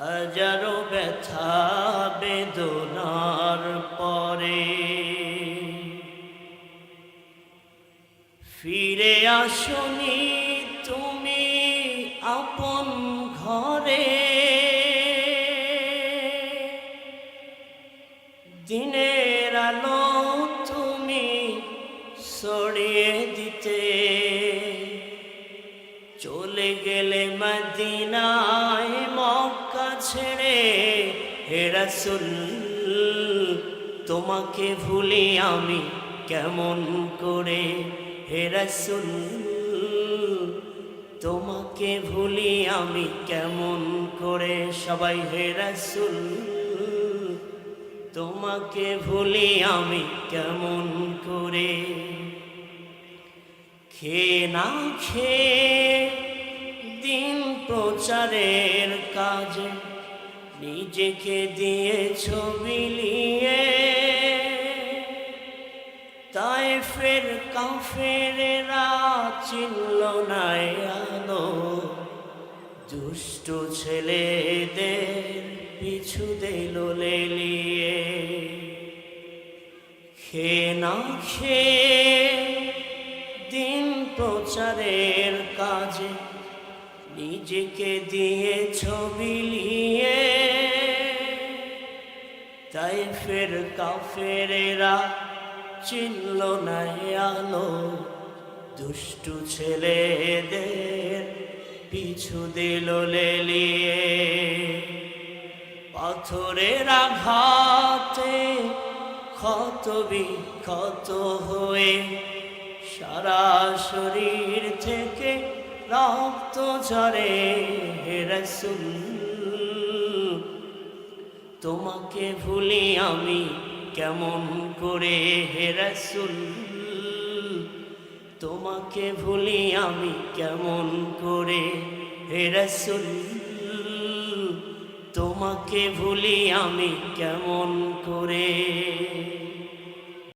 হাজারো ব্যথা বেদনার পরে। ফিরে আসনি তুমি আপন ঘরে। দিনের আলো তুমি সরিয়ে দিতে। চলে গেলে মদিনায় ছেড়ে হে রাসূল, তোমাকে ভুলি আমি কেমন করে? হে রাসূল, তোমাকে ভুলি আমি কেমন করে? সবাই, হে রাসূল, তোমাকে ভুলি আমি কেমন করে? খে না খে দিন প্রচারের কাজে নিজেকে দিয়ে ছবি নিয়ে তাই ফের কাফেরেরা চিনল নাই আলো। দুষ্ট ছেলেদের পিছু দিল লেলিয়ে। খে না খে দিন প্রচারের কাজে নিজেকে দিয়ে ছবি নিয়ে, তাই ফের কাফেরেরা চিনল না আলো। দুষ্টু ছেলেদের পিছু দিল লেলিয়ে। পাথরের আঘাতে ক্ষত বিক্ষত হয়ে সারা শরীর থেকে রক্ত ঝরে রাসূল, তোমাকে ভুলি আমি কেমন করে? হে রাসূল, তোমাকে ভুলি আমি কেমন করে? হে রাসূল, তোমাকে ভুলি আমি কেমন করে?